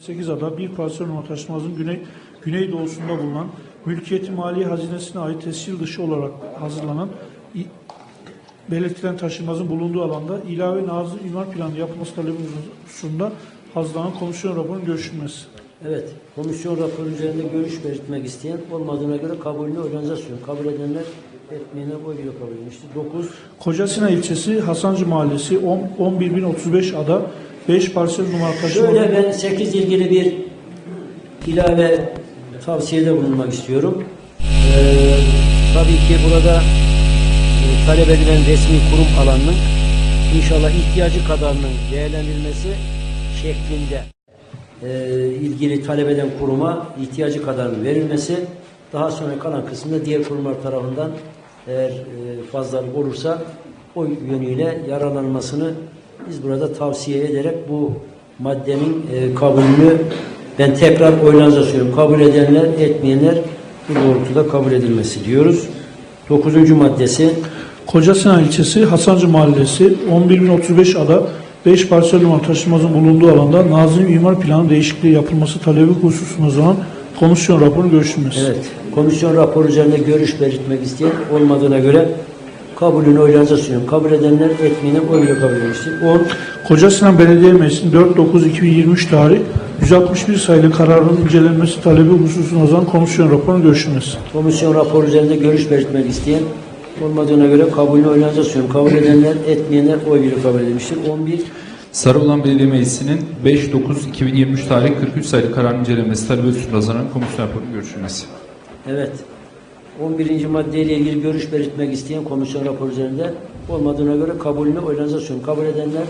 8 ada bir parça taşımazın güney, güneydoğusunda bulunan mülkiyeti mali hazinesine ait tescil dışı olarak hazırlanan i- belirtilen taşınmazın bulunduğu alanda ilave nazır imar planı yapılması talebi hususunda hazırlanan komisyon raporunun görüşülmesi. Evet, komisyon raporu üzerinde görüş belirtmek isteyen olmadığına göre kabulünü sunuyorum. Kabul edenler etmeyenler oy bile kabul edilmiştir. 9. Kocasina ilçesi Hasancı Mahallesi 10 11.035 ada 5 parsel numara taşımazın Şöyle ben 8 ilgili bir ilave tavsiyede bulunmak istiyorum. Ee, tabii ki burada e, talep edilen resmi kurum alanının inşallah ihtiyacı kadarının değerlendirilmesi şeklinde e, ilgili talep eden kuruma ihtiyacı kadarının verilmesi daha sonra kalan kısmında diğer kurumlar tarafından eğer e, fazlalık olursa o yönüyle yararlanmasını biz burada tavsiye ederek bu maddenin e, kabulünü ben tekrar oylarınıza sunuyorum. Kabul edenler, etmeyenler bu doğrultuda kabul edilmesi diyoruz. Dokuzuncu maddesi Kocasina ilçesi Hasancı Mahallesi 11.035 ada 5 parsel numara taşınmazın bulunduğu alanda Nazım İmar Planı değişikliği yapılması talebi hususunda zaman komisyon raporunun görüşülmesi. Evet, komisyon raporu üzerinde görüş belirtmek isteyen olmadığına göre kabulünü oylarınıza sunuyorum. Kabul edenler, etmeyenler oy bile kabul edilmiştir. 10. Kocasinan Belediye Meclisi'nin 4.9.2023 tarih 161 sayılı kararının incelenmesi talebi hususunda zaman komisyon raporunun görüşülmesi. Komisyon raporu üzerinde görüş belirtmek isteyen olmadığına göre kabulünü oylarınıza sunuyorum. Kabul edenler, etmeyenler oy bile kabul edilmiştir. 11. Sarıoğlan Belediye Meclisi'nin 5-9-2023 tarih 43 sayılı karar incelemesi talebi üstünde hazırlanan komisyon raporunun görüşülmesi. Evet. 11. maddeyle ilgili görüş belirtmek isteyen komisyon raporu üzerinde olmadığına göre kabulünü oylarınıza sunuyorum. Kabul edenler,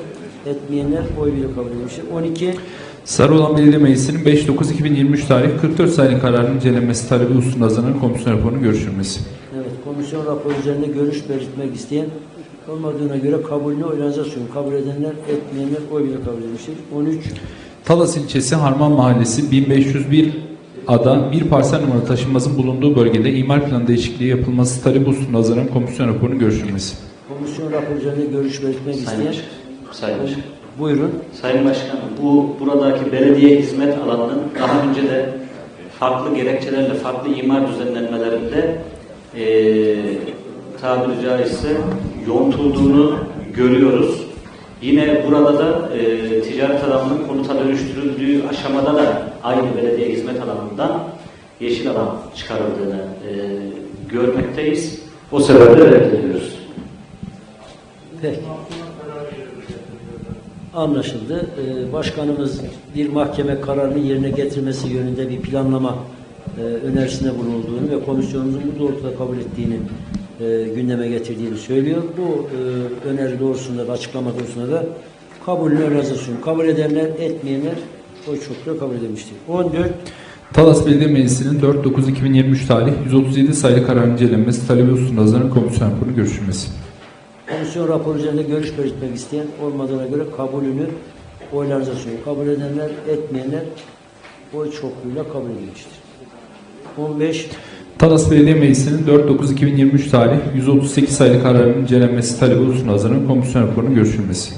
etmeyenler oy bile kabul edilmiştir. 12. Sarıoğlan Belediye Meclisi'nin 5-9-2023 tarih 44 sayılı kararın incelenmesi talebi üstünde hazırlanan komisyon raporunun görüşülmesi. Evet, komisyon raporu üzerinde görüş belirtmek isteyen olmadığına göre kabulünü oylarınıza sunuyorum. Kabul edenler, etmeyenler oy bile kabul edilmiştir. 13. Talas ilçesi Harman Mahallesi 1501 ada bir parsel numara taşınmazın bulunduğu bölgede imar planı değişikliği yapılması talebi üstünde hazırlanan komisyon raporunun görüşülmesi. Komisyon raporu üzerinde görüş belirtmek Sayın isteyen Başkanım. Sayın Başkanım. buyurun. Sayın Başkanım, bu buradaki belediye hizmet alanının daha önce de farklı gerekçelerle, farklı imar düzenlenmelerinde eee tabiri caizse yontulduğunu görüyoruz. Yine burada da eee ticaret alanının konuta dönüştürüldüğü aşamada da aynı belediye hizmet alanından yeşil alan çıkarıldığını eee, görmekteyiz. O sebeple reddediyoruz. Peki. Anlaşıldı. Ee, Başkanımız bir mahkeme kararını yerine getirmesi yönünde bir planlama e, önerisinde bulunduğunu ve komisyonumuzun bu doğrultuda kabul ettiğini e, gündeme getirdiğini söylüyor. Bu e, öneri doğrusunda da açıklama doğrusunda da kabulünü önerinize sunuyorum. Kabul edenler, etmeyenler oy çokluğu kabul edilmiştir. 14. Talas Belediye Meclisi'nin 4-9-2023 tarih 137 sayılı karar incelenmesi talebi üstünde hazırlanan komisyon raporunun görüşülmesi. Komisyon raporu üzerinde görüş belirtmek isteyen olmadığına göre kabulünü oylarınıza sunuyorum. Kabul edenler, etmeyenler oy çokluğuyla kabul edilmiştir. 15. Talas Belediye Meclisi'nin 4-9-2023 tarih 138 sayılı kararın incelenmesi talebi üstünde hazırlanan komisyon raporunun görüşülmesi.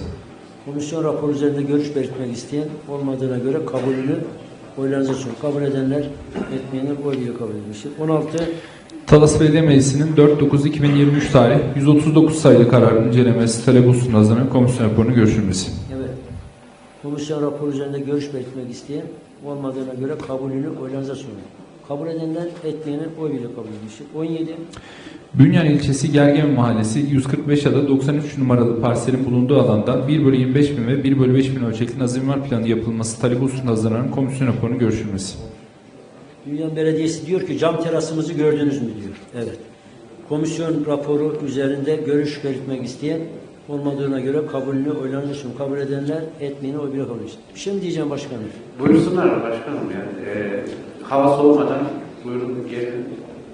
Komisyon raporu üzerinde görüş belirtmek isteyen olmadığına göre kabulünü oylarınıza sunuyorum. Kabul edenler, etmeyenler oy ile kabul edilmiştir. 16. Talas Belediye Meclisi'nin 4-9-2023 tarih 139 sayılı kararın incelemesi talebi üstünde hazırlanan komisyon raporunun görüşülmesi. Evet. Komisyon raporu üzerinde görüş belirtmek isteyen olmadığına göre kabulünü oylarınıza sunuyorum. Kabul edenler, etmeyenler oy ile kabul edilmiştir. 17. Bünyan ilçesi Gergeme Mahallesi 145 ada 93 numaralı parselin bulunduğu alanda 1 bölü 25 bin ve 1 bölü 5 bin ölçekli nazım imar planı yapılması talebi üstünde hazırlanan komisyon raporunun görüşülmesi. Dünya Belediyesi diyor ki cam terasımızı gördünüz mü diyor. Evet. Komisyon raporu üzerinde görüş belirtmek isteyen olmadığına göre kabulünü sunuyorum. Kabul edenler, etmeyeni oy bile kabul edilmiştir. Bir şey mi diyeceğim başkanım? Buyursunlar başkanım yani. Ee, hava soğumadan buyurun gelin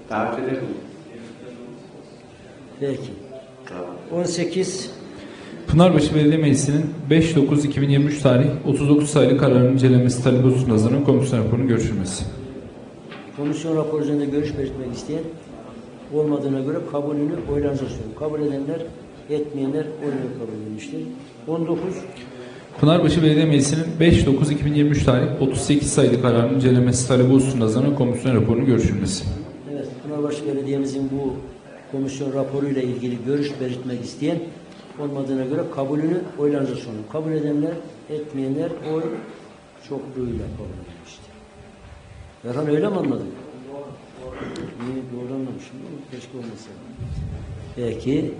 davet edelim. Peki. Tamam. 18. Pınarbaşı Belediye Meclisi'nin 5-9-2023 tarih 39 sayılı kararın incelenmesi talebi üstünde hazırlanan komisyon raporunun görüşülmesi. Komisyon raporu üzerinde görüş belirtmek isteyen olmadığına göre kabulünü oylarınıza sunuyorum. Kabul edenler, etmeyenler oy ile kabul edilmiştir. 19. Pınarbaşı Belediye Meclisi'nin 5-9-2023 tarih 38 sayılı kararının incelemesi talebi hususunda hazırlanan komisyon raporunun görüşülmesi. Evet, Pınarbaşı Belediye'mizin bu komisyon raporuyla ilgili görüş belirtmek isteyen olmadığına göre kabulünü oylarınıza sunun. Kabul edenler, etmeyenler oy çokluğuyla kabul edilmiştir. Erhan öyle mi anladın? Doğru anlamışım değil mi? Keşke olmasa. Peki,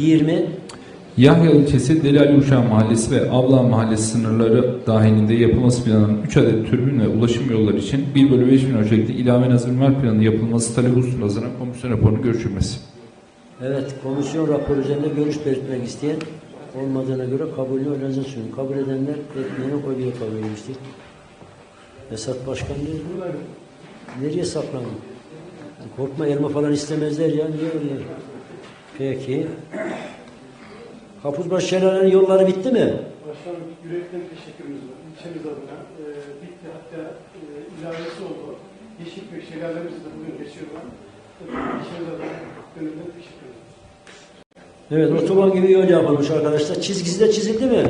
e, 20 Yahya ilçesi Deli Ali Uşağı Mahallesi ve Avla Mahallesi sınırları dahilinde yapılması planlanan 3 adet türbin ve ulaşım yolları için 1 bölü 5 bin ölçekli ilave nazım planı yapılması talebi hazırlanan komisyon raporunun görüşülmesi. Evet, komisyon raporu üzerinde görüş belirtmek isteyen olmadığına göre kabulünü oylarınıza sunun. Kabul edenler, etmeyeni oy bile kabul edilmiştir. Esat Başkan diyor, nereye saklandın? Korkma elma falan istemezler ya, niye öyle? Peki. Kapuzbaşı Şelale'nin yolları bitti mi? Başkanım yürekten teşekkürümüz var. İlçemiz adına e, bitti hatta e, ilavesi oldu. Yeşilköy şelalemiz de bugün geçiyorlar. İlçemiz adına gönülden teşekkür ederim. Evet, otoban gibi yol yapılmış arkadaşlar. Çizgisi de çizildi mi? E,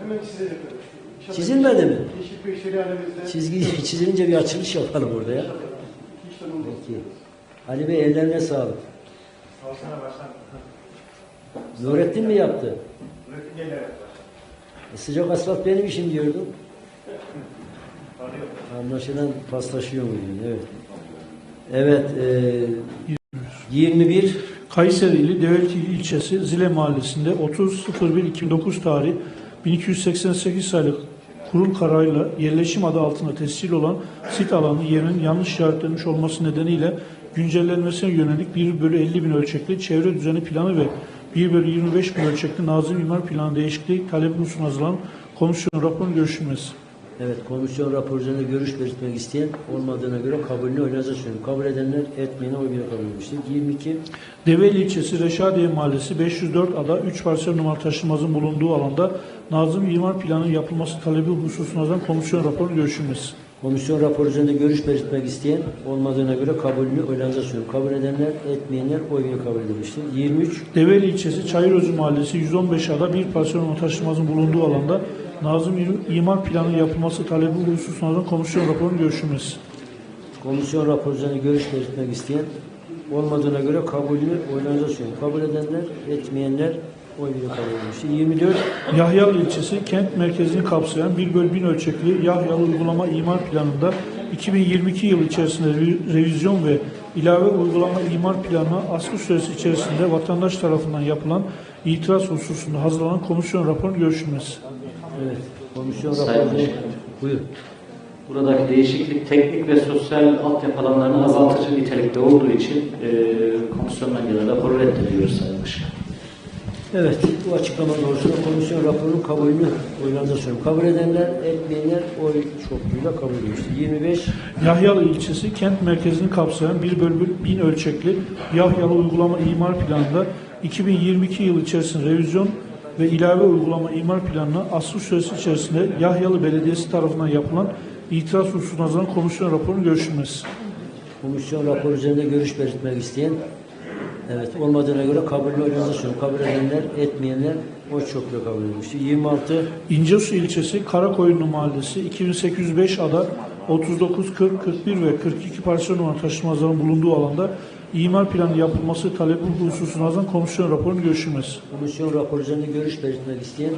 hemen size de görüşürüz. İnşallah Çizilmedi mi? Yeşilköy şelalemizde Çizgi çizilince bir açılış yapalım orada ya. iki işlem oldu. Peki. Ali Bey ellerine sağlık. Nurettin mi yaptı? E, sıcak asfalt benim işim diyordum. Anlaşılan paslaşıyor muydun? Evet. Evet. E, 21 Kayseri ili Devletli ilçesi Zile mahallesinde 30.01.2009 tarih 1288 sayılı kurul kararıyla yerleşim adı altında tescil olan sit alanı yerinin yanlış işaretlenmiş olması nedeniyle güncellenmesine yönelik 1 bölü 50 bin ölçekli çevre düzeni planı ve 1 bölü 25 bin ölçekli nazım imar planı değişikliği talebi hususuna hazırlanan komisyon raporunun görüşülmesi. Evet, komisyon raporu üzerinde görüş belirtmek isteyen olmadığına göre kabulünü oylarınıza sunuyorum. Kabul edenler etmeyene oy bile kabul edilmiştir. 22 Develi ilçesi Reşadiye Mahallesi 504 ada 3 parsel numara taşınmazın bulunduğu alanda Nazım İmar Planı yapılması talebi hususuna hazırlanan komisyon raporunun görüşülmesi. Komisyon raporu üzerinde görüş belirtmek isteyen olmadığına göre kabulünü oylarınıza sunuyorum. Kabul edenler, etmeyenler oy bile kabul edilmiştir. 23 Develi ilçesi Çayırözü Mahallesi 115 ada bir parsel numara taşınmazın bulunduğu alanda Nazım İmar Planı yapılması talebi hazırlanan komisyon raporunun görüşülmesi. Komisyon raporu üzerinde görüş belirtmek isteyen olmadığına göre kabulünü oylarınıza sunuyorum. Kabul edenler, etmeyenler oy bile kabul edilmiştir. 24 Yahyalı ilçesi kent merkezini kapsayan 1 bölü 1000 ölçekli Yahyalı uygulama imar planında 2022 yılı içerisinde revi- revizyon ve ilave uygulama imar planına askı süresi içerisinde vatandaş tarafından yapılan itiraz hususunda hazırlanan komisyon raporunun görüşülmesi. evet, komisyon Sayın raporu Başkanım. buyur. Buradaki değişiklik teknik ve sosyal altyapı alanlarını azaltıcı nitelikte olduğu için e, komisyondan gelen raporu reddediyoruz Sayın Başkanım. Evet, bu açıklama doğrusunda komisyon raporunun kabulünü oylarınıza sunuyorum. Kabul edenler, etmeyenler oy çokluğuyla kabul edilmiştir. 25 Yahyalı ilçesi kent merkezini kapsayan 1 bölü 1000 ölçekli Yahyalı uygulama imar planında 2022 yılı içerisinde revizyon ve ilave uygulama imar planına asıl süresi içerisinde Yahyalı Belediyesi tarafından yapılan itiraz hususuna hazırlanan komisyon raporunun görüşülmesi. Komisyon raporu üzerinde görüş belirtmek isteyen evet olmadığına göre kabulünü oylarınıza sunuyorum. Kabul edenler, etmeyenler oy çokluğu kabul edilmiştir. 26 İncesu ilçesi Karakoyunlu Mahallesi 2805 ada 39, 40, 41 ve 42 parsel numara taşınmazların bulunduğu alanda imar planı yapılması talebi hususuna hazırlanan komisyon raporunun görüşülmesi. komisyon raporu üzerinde görüş belirtmek isteyen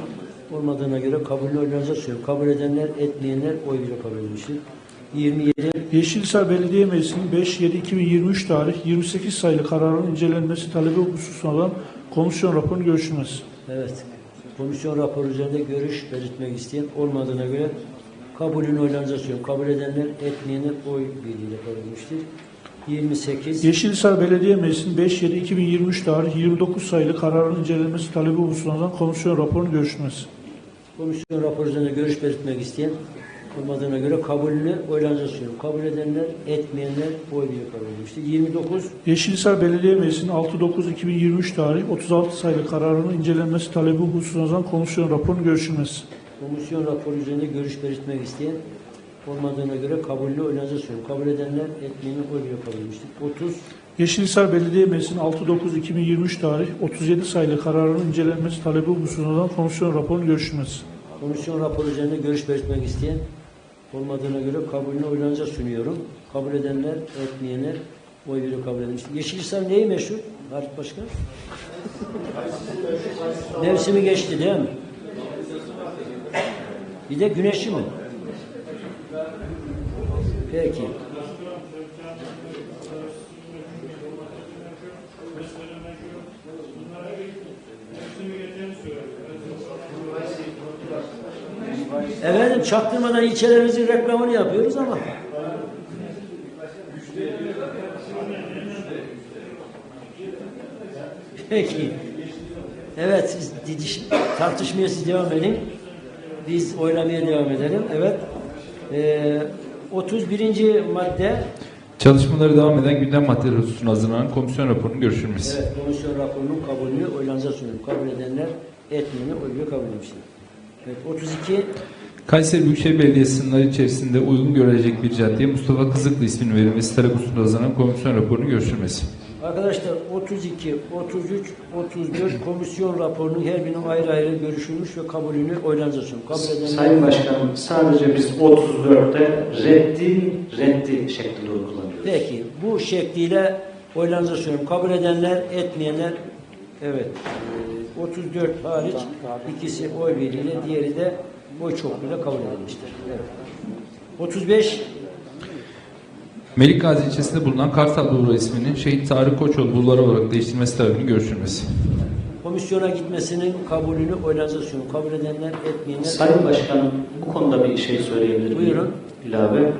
olmadığına göre kabulünü oylarınıza sunuyorum. Kabul edenler, etmeyenler oy bile kabul edilmiştir. 27 Yeşilhisar Belediye Meclisi'nin 5-7-2023 tarih 28 sayılı kararın incelenmesi talebi hususuna alan komisyon raporunun görüşülmesi. Evet. Komisyon raporu üzerinde görüş belirtmek isteyen olmadığına göre kabulünü oylarınıza sunuyorum. Kabul edenler, etmeyenler oy birliğiyle kabul edilmiştir. 28 Yeşilhisar Belediye Meclisi'nin 5-7-2023 tarih 29 sayılı kararın incelenmesi talebi hususuna alan komisyon raporunun görüşülmesi. Komisyon raporu üzerinde görüş belirtmek isteyen olmadığına göre kabulünü oylarınıza sunuyorum. Kabul edenler, etmeyenler oy birliğiyle kabul edilmiştir. 29 Yeşilhisar Belediye Meclisi'nin 6-9-2023 tarih 36 sayılı kararının incelenmesi talebi hususuna alan komisyon raporunun görüşülmesi. Komisyon raporu üzerinde görüş belirtmek isteyen olmadığına göre kabulünü oylarınıza sunuyorum. Kabul edenler, etmeyenler oy birliğiyle kabul edilmiştir. 30 Yeşilhisar Belediye Meclisi'nin 6-9-2023 tarih 37 sayılı kararının incelenmesi talebi hususuna alan komisyon raporunun görüşülmesi. Komisyon raporu üzerinde görüş belirtmek isteyen olmadığına göre kabulünü oylanınca sunuyorum. Kabul edenler, etmeyenler oy bile kabul edilmiştir. Yeşilhisar neyi meşhur? Halit Başkan? Mevsimi geçti değil mi? Bir de güneşi mi? Peki. Efendim çaktırmadan ilçelerimizin reklamını yapıyoruz ama. Peki. Evet siz didiş, tartışmaya siz devam edin. Biz oylamaya devam edelim. Evet. Ee, 31. madde Çalışmaları devam eden gündem maddeleri hususuna hazırlanan komisyon raporunun görüşülmesi. Evet, komisyon raporunun kabulünü oylanıza sunuyorum. Kabul edenler etmeyeni oyluyor kabul etmiştir. Evet, 32 Kayseri Büyükşehir Belediyesi sınırları içerisinde uygun görülecek bir caddeye Mustafa Kızıklı isminin verilmesi talep hazırlanan komisyon raporunun görüşülmesi. Arkadaşlar 32, 33, 34 komisyon raporunun her birinin ayrı ayrı görüşülmüş ve kabulünü oylanıza sunuyorum. Kabul edenler Sayın Başkanım sadece biz 34'te reddi, reddi şeklinde uygulanıyoruz. Peki bu şekliyle oylanıza sunuyorum. Kabul edenler, etmeyenler evet. e, 34 hariç ikisi oy birliğiyle diğeri de oy çokluğuyla kabul edilmiştir. Evet. 35 Melik Gazi ilçesinde bulunan Kartal Bulvarı isminin Şehit Tarık Koçoğlu Bulvarı olarak değiştirilmesi talebinin görüşülmesi. komisyona gitmesinin kabulünü oylanıza sunuyorum. Kabul edenler, etmeyenler Sayın Başkanım bu konuda bir şey söyleyebilir miyim? Buyurun. İlave.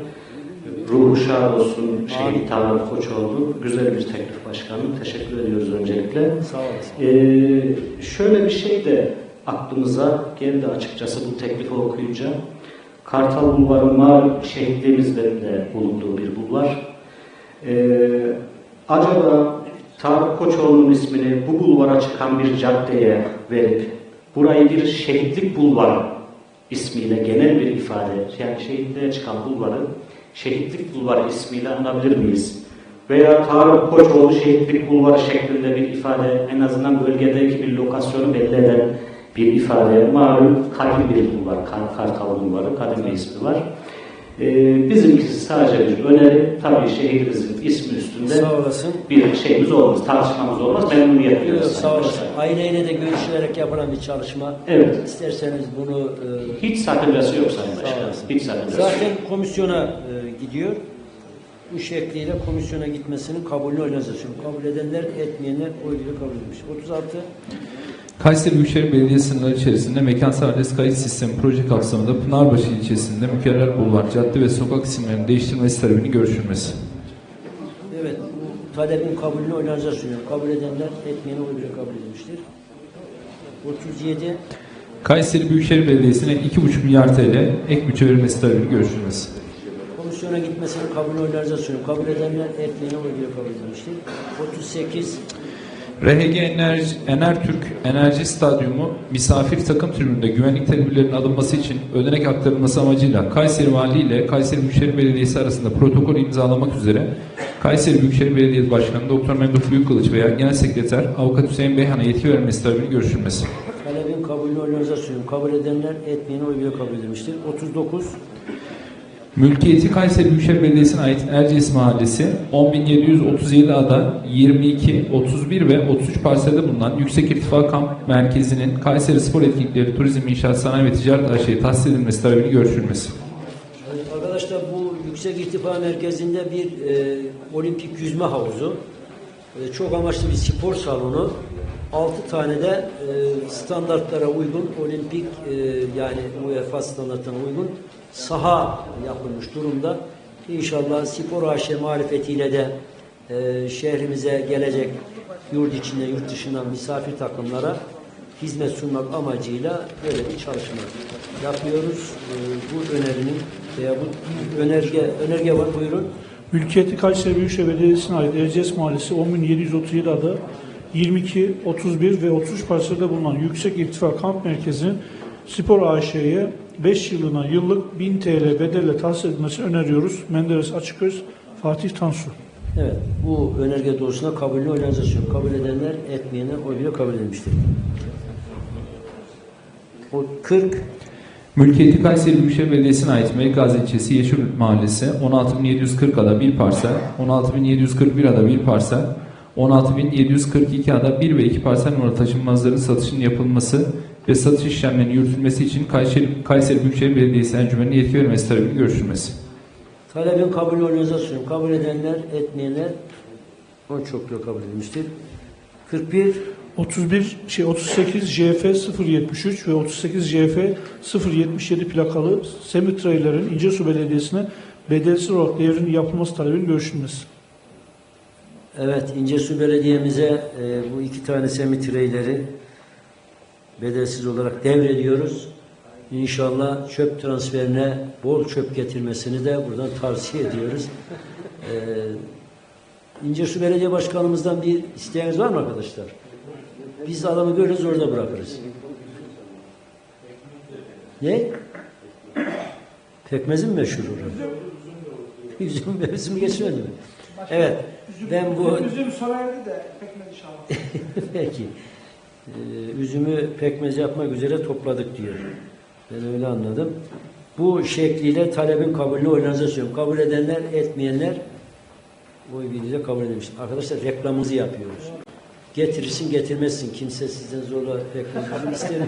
Ruhu şad olsun Şehit Tarık Koçoğlu. Güzel bir teklif başkanım. Teşekkür ediyoruz öncelikle. Sağ olasın. Ee, şöyle bir şey de aklımıza geldi açıkçası bu teklifi okuyunca. Kartal Bulvarı malum şehitliğimizden de bulunduğu bir bulvar. Ee, acaba Tarık Koçoğlu'nun ismini bu bulvara çıkan bir caddeye verip burayı bir şehitlik bulvarı ismiyle genel bir ifade, yani şehitliğe çıkan bulvarı şehitlik bulvarı ismiyle anabilir miyiz? Veya Tarık Koçoğlu şehitlik bulvarı şeklinde bir ifade, en azından bölgedeki bir lokasyonu belli eden bir ifade, malum kadim bir Kar- Kartal Bulvarı, kadim bir ismi var. Ee, bizimkisi sadece bir öneri, tabii şehrimizin ismi üstünde Sağ olasın. bir şeyimiz olmaz, tartışmamız olmaz, memnuniyet Yok, duyuyoruz. sağ olasın. Aileyle de görüşülerek yapılan bir çalışma. Evet. İsterseniz bunu e, Hiç sakıncası yok Sayın olasın. Hiç sakıncası yok. Zaten komisyona e, gidiyor. Bu şekliyle komisyona gitmesinin kabulünü oylanacak. Kabul edenler, etmeyenler oy bile kabul edilmiş. 36 Kayseri Büyükşehir Belediyesi sınırları içerisinde mekansal adres kayıt sistemi proje kapsamında Pınarbaşı ilçesinde Mükerrer Bulvar, cadde ve sokak isimlerinin değiştirilmesi talebinin görüşülmesi. Evet, bu talebin kabulünü oylanacak sunuyorum. Kabul edenler, etmeyeni oy bile kabul edilmiştir. 37 Kayseri Büyükşehir Belediyesi'ne 2,5 milyar TL ek bütçe verilmesi talebinin görüşülmesi. komisyona gitmesinin kabulünü oylanacak sunuyorum. Kabul edenler, etmeyeni oy bile kabul edilmiştir. 38 RHG Enerji, Enertürk Enerji Stadyumu misafir takım tribününde güvenlik tedbirlerinin alınması için ödenek aktarılması amacıyla Kayseri Vali ile Kayseri Büyükşehir Belediyesi arasında protokol imzalamak üzere Kayseri Büyükşehir Belediyesi Başkanı Doktor Memduh Büyükkılıç veya Genel Sekreter Avukat Hüseyin Beyhan'a yetki verilmesi talebinin görüşülmesi. talebin kabulünü oylanacak sunuyorum. Kabul edenler, etmeyeni oy bile kabul edilmiştir. 39 Mülkiyeti Kayseri Büyükşehir Belediyesi'ne ait Erciyes Mahallesi 10.737 ada 22, 31 ve 33 parselde bulunan Yüksek İrtifa Kamp Merkezi'nin Kayseri Spor Etkinlikleri Turizm İnşaat Sanayi ve Ticaret AŞ'ye tahsis edilmesi talebinin görüşülmesi. Arkadaşlar bu yüksek irtifa merkezinde bir e, olimpik yüzme havuzu, e, çok amaçlı bir spor salonu, 6 tane de e, standartlara uygun olimpik e, yani UEFA standartlarına uygun saha yapılmış durumda. İnşallah spor AŞ marifetiyle de e, şehrimize gelecek yurt içinde yurt dışından misafir takımlara hizmet sunmak amacıyla böyle bir çalışma yapıyoruz. E, bu önerinin veya bu önerge önerge var buyurun. Mülkiyeti Kayseri Büyükşehir Belediyesi'ne ait Erciyes Mahallesi 10.737 ada 22, 31 ve 33 parselde bulunan Yüksek İrtifa Kamp Merkezi'nin Spor AŞ'ye 5 yılına yıllık 1000 TL bedelle tahsis edilmesini öneriyoruz. Menderes Açıköz, Fatih Tansu. Evet, bu önerge doğrusuna kabulünü oylanacak. Kabul edenler, etmeyenler oy bile kabul edilmiştir. O 40 Mülkiyeti Kayseri Büyükşehir Belediyesi'ne ait Melikgazi ilçesi Yeşil Mahallesi 16.740 ada 1 parsel, 16.741 ada 1 parsel, 16.742 ada 1 ve 2 parsel numaralı taşınmazların satışının yapılması ve satış işlemlerinin yürütülmesi için Kayseri, Kayseri Büyükşehir Belediyesi Encümeni'ne yetki vermesi talebinin görüşülmesi. Talebin kabul organizasyonu kabul edenler, etmeyenler o çokluğu kabul edilmiştir. 41 31 şey 38 JF 073 ve 38 JF 077 plakalı semitrailerin İncesu Belediyesi'ne bedelsiz olarak devrinin yapılması talebinin görüşülmesi. Evet, İncesu Belediye'mize e, bu iki tane semitreyleri bedelsiz olarak devrediyoruz. İnşallah çöp transferine bol çöp getirmesini de buradan tavsiye ediyoruz. E, İncesu Belediye Başkanımızdan bir isteğiniz var mı arkadaşlar? Biz adamı görürüz orada bırakırız. Ne? Pekmezin mi meşhur orada? Üzüm mevsimi geçmedi mi? Evet. Ben bu Üzüm sorardı da pekmez inşallah. Peki. Ee, üzümü pekmez yapmak üzere topladık diyor. Ben öyle anladım. Bu şekliyle talebin kabulünü organizasyon. Kabul edenler, etmeyenler oy birliğiyle kabul edilmiş. Arkadaşlar reklamımızı yapıyoruz. Getirirsin getirmezsin. Kimse sizden zorla reklam üzüm istemiyor.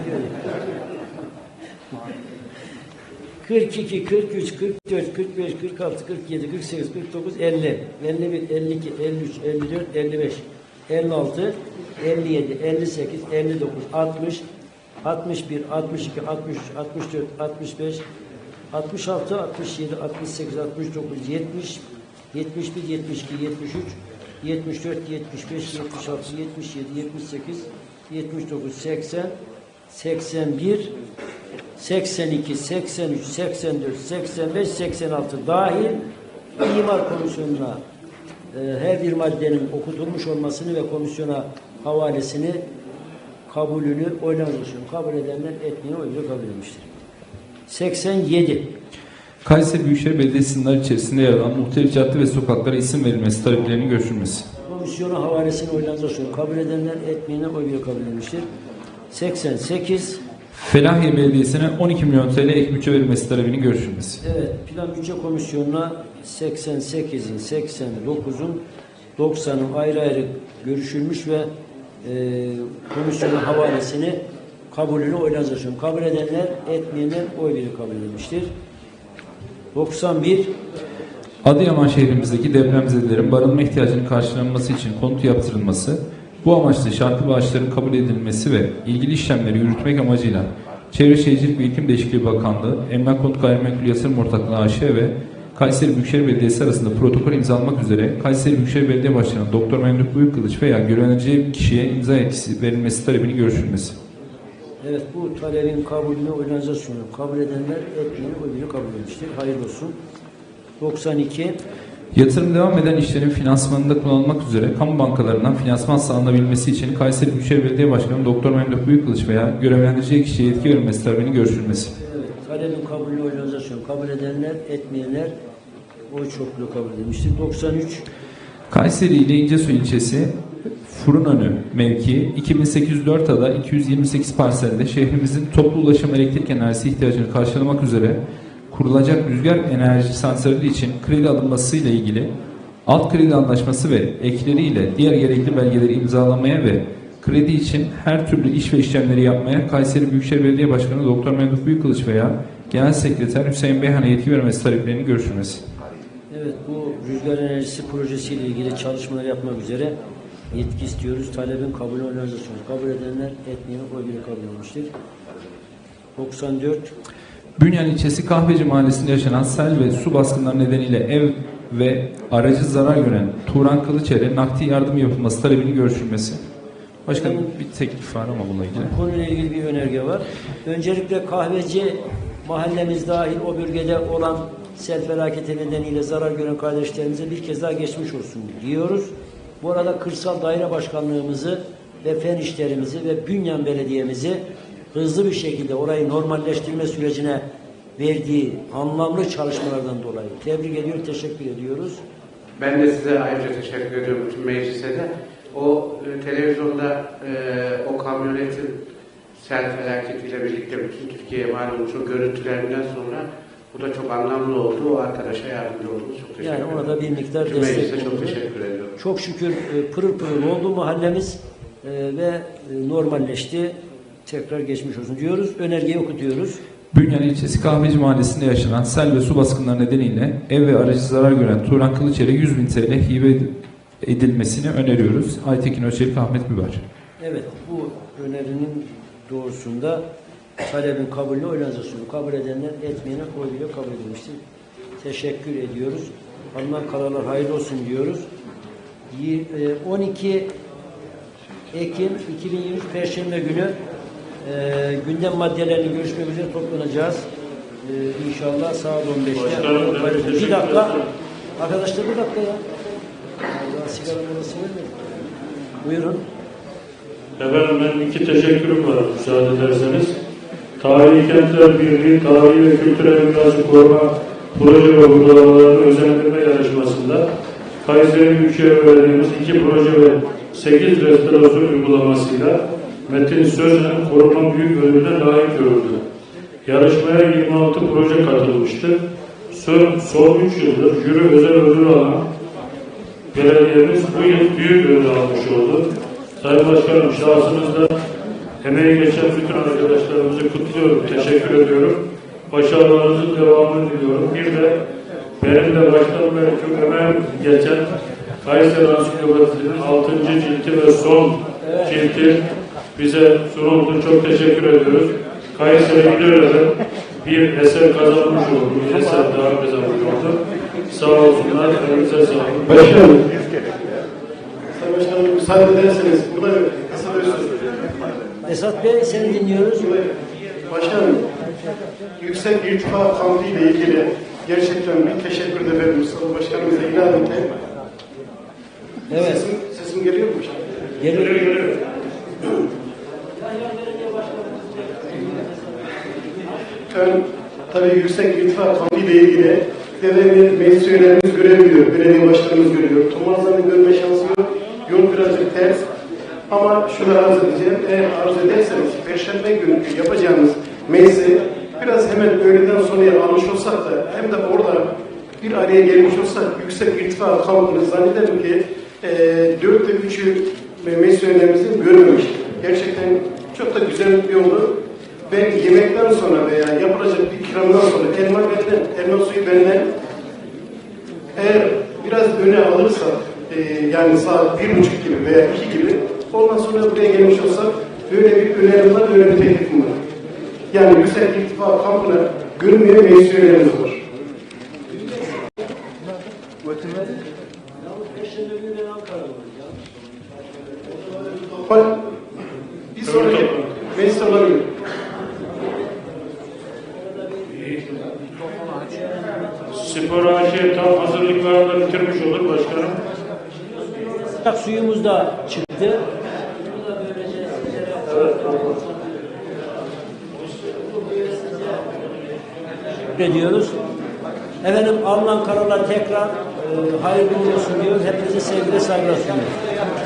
42, 43, 44, 45, 46, 47, 48, 49, 50, 51, 52, 53, 54, 55, 56, 57, 58, 59, 60, 61, 62, 63, 64, 65, 66, 67, 68, 69, 70, 71, 72, 73, 74, 75, 76, 77, 78, 79, 80, 81, 82, 83, 84, 85, 86 dahil imar komisyonuna her bir maddenin okutulmuş olmasını ve komisyona havalesini kabulünü oylanmıştır. Kabul edenler etmeyen oyla kabul edilmiştir. 87. Kayseri Büyükşehir Belediyesi sınırları içerisinde yer alan muhtelif cadde ve sokaklara isim verilmesi taleplerinin görüşülmesi. Komisyona havalesini oylanmıştır. Kabul edenler etmeyenler oyla kabul edilmiştir. 88. Felahiye Belediyesi'ne 12 milyon TL ek bütçe verilmesi talebinin görüşülmesi. Evet, Plan Bütçe Komisyonu'na 88'in, 89'un, 90'ın ayrı ayrı görüşülmüş ve e, komisyonun havalesini kabulünü oylanacak. Kabul edenler, etmeyenler oy bile kabul edilmiştir. 91 Adıyaman şehrimizdeki depremzedelerin barınma ihtiyacının karşılanması için konut yaptırılması, bu amaçla şartlı bağışların kabul edilmesi ve ilgili işlemleri yürütmek amacıyla Çevre Şehircilik ve İklim Değişikliği Bakanlığı, Emlak Konut Gayrimenkul Yatırım Ortaklığı AŞ ve Kayseri Büyükşehir Belediyesi arasında protokol imzalamak üzere Kayseri Büyükşehir Belediye Başkanı Doktor Memduh Büyükkılıç veya görevleneceği kişiye imza yetkisi verilmesi talebinin görüşülmesi. Evet bu talebin kabulünü organizasyonu kabul edenler etmeyeni oy bile kabul edilmiştir. Hayırlı olsun. 92 Yatırım devam eden işlerin finansmanında kullanılmak üzere kamu bankalarından finansman sağlanabilmesi için Kayseri Büyükşehir Belediye Başkanı Doktor Memduh Büyükkılıç veya görevlendireceği kişiye yetki verilmesi talebinin görüşülmesi. Evet, talebin kabulünü organizasyon kabul edenler, etmeyenler oy çokluğu kabul edilmiştir. 93 Kayseri ile İncesu ilçesi Fırınönü mevkii 2804 ada 228 parselde şehrimizin toplu ulaşım elektrik enerjisi ihtiyacını karşılamak üzere kurulacak rüzgar enerji santrali için kredi alınması ile ilgili alt kredi anlaşması ve ekleriyle diğer gerekli belgeleri imzalamaya ve kredi için her türlü iş ve işlemleri yapmaya Kayseri Büyükşehir Belediye Başkanı Doktor Memduh Büyükkılıç veya Genel Sekreter Hüseyin Beyhan'a yetki vermesi taleplerinin görüşülmesi. Evet bu rüzgar enerjisi projesiyle ilgili çalışmalar yapmak üzere yetki istiyoruz. Talebin kabul organizasyonu kabul edenler, etmeyen oy bile kabul edilmiştir. 94 Bünyan ilçesi Kahveci mahallesinde yaşanan sel ve su baskınları nedeniyle ev ve aracı zarar gören Turan Kılıçer'e nakdi yardım yapılması talebinin görüşülmesi. Başkanım bir teklif var ama bununla ilgili. Bu konuyla ilgili bir önerge var. Öncelikle kahveci mahallemiz dahil o bölgede olan sel felaketi nedeniyle zarar gören kardeşlerimize bir kez daha geçmiş olsun diyoruz. Bu arada Kırsal Daire Başkanlığımızı ve fen işlerimizi ve Bünyan Belediye'mizi hızlı bir şekilde orayı normalleştirme sürecine verdiği anlamlı çalışmalardan dolayı tebrik ediyor, teşekkür ediyoruz. Ben de size ayrıca teşekkür ediyorum bütün meclise de. O e, televizyonda e, o kamyonetin sel felaketiyle birlikte bütün Türkiye'ye mal olmuş o görüntülerinden sonra bu da çok anlamlı oldu. O arkadaşa yardımcı oldunuz. Çok teşekkür Yani ederim. ona da bir miktar Tüm destek çok oldu. teşekkür ediyorum. Çok şükür e, pırıl pırıl oldu mahallemiz e, ve e, normalleşti. Tekrar geçmiş olsun diyoruz. Önergeyi okutuyoruz. Bünyan ilçesi Kahveci Mahallesi'nde yaşanan sel ve su baskınları nedeniyle ev ve aracı zarar gören Turan Kılıçer'e 100 bin TL hibe ed- edilmesini öneriyoruz. Aytekin Öçelik, Ahmet Biber. Evet, bu önerinin doğrusunda talebin kabulüne oylanacağını kabul edenler etmeyene oyuyla kabul edilmiştir. Teşekkür ediyoruz. Alınan kararlar hayırlı olsun diyoruz. Y- e, 12 Ekim 2023 Perşembe günü e, gündem maddelerini görüşmek üzere toplanacağız. E, inşallah saat 15'te. Bir dakika. Arkadaşlar bir dakika ya. Daha sigara molası vermedik. Buyurun. Efendim benim iki teşekkürüm var müsaade ederseniz. Tarihi Kentler Birliği Tarihi ve Kültürel Mirası Koruma Proje ve Uygulamalarını Özendirme Yarışması'nda Kayseri Büyükşehir Belediye'miz iki proje ve 8 restorasyon uygulamasıyla Metin Sözen'in koruma büyük ödülüne layık görüldü. Yarışmaya 26 proje katılmıştı. Son, son 3 yıldır jüri özel ödül alan belediyemiz bu yıl büyük ödül almış oldu. Sayın Başkanım şahsınızda emeği geçen bütün arkadaşlarımızı kutluyorum, teşekkür ediyorum. Başarılarınızın devamını diliyorum. Bir de benim de baştan beri çok emeğim geçen Kayseri Ansiklopedisi'nin 6. cilti ve son cilti bize sunuldu. Çok teşekkür ediyoruz. Kayseri İlöre'de bir eser kazanmış oldu. Bir eser daha kazanmış oldu. Sağ olsunlar. Elinize sağlık. Başkanım, Sayın Başkanım müsaade ederseniz burada. Esat Bey seni dinliyoruz. Başkanım, yüksek irtifa kampı ile ilgili gerçekten bir teşekkür ederim Mustafa Başkanımıza ilaveten. Evet. Sesim, sesim geliyor mu başkanım? Geliyor. Ben tabii yüksek irtifa kampı ile ilgili devlet meclis üyelerimiz görebiliyor, belediye başkanımız görüyor. Tomazların görme şansı yok. Yol birazcık ters. Ama şunu arz edeceğim. Eğer arz ederseniz Perşembe günü yapacağımız meclisi biraz hemen öğleden sonraya almış olsak da hem de orada bir araya gelmiş olsak yüksek irtifa kampını zannederim ki e, dörtte üçü meclis üyelerimizin görmemiş. Gerçekten çok da güzel bir yoldu. Ben yemekten sonra veya yapılacak bir ikramdan sonra elma verilen, elma suyu verilen eğer biraz öne alırsak e, yani saat bir buçuk gibi veya iki gibi ondan sonra buraya gelmiş olsak böyle bir önerim var, böyle bir teklifim var. Yani yüksek irtifa kampına görünmeyen meclis üyelerimiz var. Bak, bir sonraki meclis olabilir. Spor AŞ tam hazırlıklarını bitirmiş olur başkanım. Suyumuz da çıktı. ediyoruz. Kararlar tekrar e, hayırlı olsun diyoruz. Hepinize sevgiyle saygılar sunuyoruz.